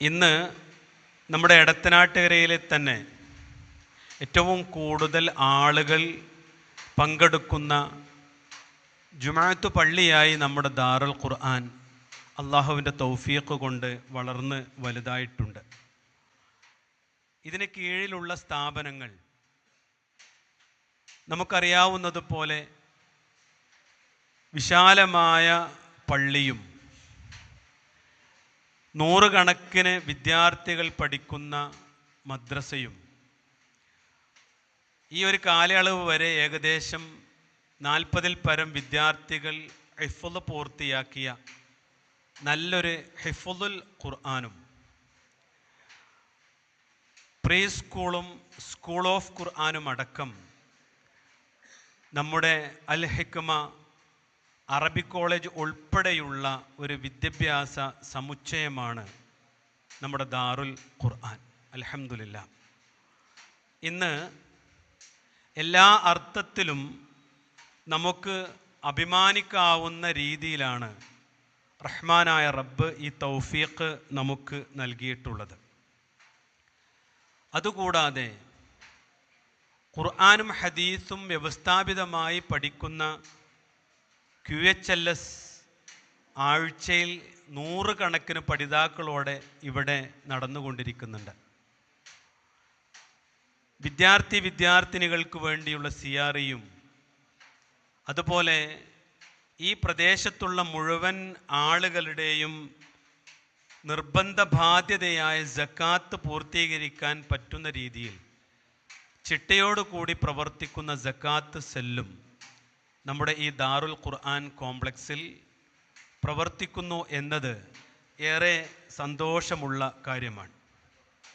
ഇന്ന് നമ്മുടെ എടത്തനാട്ടുകരയിലെ തന്നെ ഏറ്റവും കൂടുതൽ ആളുകൾ പങ്കെടുക്കുന്ന ജുമാഅത്ത് പള്ളിയായി നമ്മുടെ ദാറുൽ ഖുർആൻ അള്ളാഹുവിന്റെ തൗഫീഖ് കൊണ്ട് വളർന്ന് വലുതായിട്ടുണ്ട്. ഇതിന് കീഴിലുള്ള സ്ഥാപനങ്ങൾ നമുക്കറിയാവുന്നതുപോലെ വിശാലമായ പള്ളിയും നൂറുകണക്കിന് വിദ്യാർത്ഥികൾ പഠിക്കുന്ന മദ്രസയും ഈ ഒരു കാലയളവ് വരെ ഏകദേശം നാൽപ്പതിൽ പരം വിദ്യാർത്ഥികൾ ഹിഫുൽ പൂർത്തിയാക്കിയ നല്ലൊരു ഹിഫുൽ ഖുർആാനും പ്രീ സ്കൂളും സ്കൂൾ ഓഫ് ഖുർആാനും അടക്കം നമ്മുടെ അൽ ഹിക്മ അറബി കോളേജ് ഉൾപ്പെടെയുള്ള ഒരു വിദ്യാഭ്യാസ സമുച്ചയമാണ് നമ്മുടെ ദാറുൽ ഖുർആൻ. അലഹമുല്ല ഇന്ന് എല്ലാ അർത്ഥത്തിലും നമുക്ക് അഭിമാനിക്കാവുന്ന രീതിയിലാണ് റഹ്മാനായ റബ്ബ് ഈ തൗഫീഖ് നമുക്ക് നൽകിയിട്ടുള്ളത്. അതുകൂടാതെ ഖുർആാനും ഹദീസും വ്യവസ്ഥാപിതമായി പഠിക്കുന്ന ക്യു എച്ച് എൽ എസ് ആഴ്ചയിൽ നൂറുകണക്കിന് പഠിതാക്കളോടെ ഇവിടെ നടന്നുകൊണ്ടിരിക്കുന്നുണ്ട്. വിദ്യാർത്ഥി വിദ്യാർത്ഥിനികൾക്ക് വേണ്ടിയുള്ള സി ആർ ഇയും അതുപോലെ ഈ പ്രദേശത്തുള്ള മുഴുവൻ ആളുകളുടെയും നിർബന്ധ ബാധ്യതയായ ജക്കാത്ത് പൂർത്തീകരിക്കാൻ പറ്റുന്ന രീതിയിൽ ചിട്ടയോടുകൂടി പ്രവർത്തിക്കുന്ന ജക്കാത്ത് സെല്ലും നമ്മുടെ ഈ ദാറുൽ ഖുർആൻ കോംപ്ലക്സിൽ പ്രവർത്തിക്കുന്നു എന്നത് ഏറെ സന്തോഷമുള്ള കാര്യമാണ്.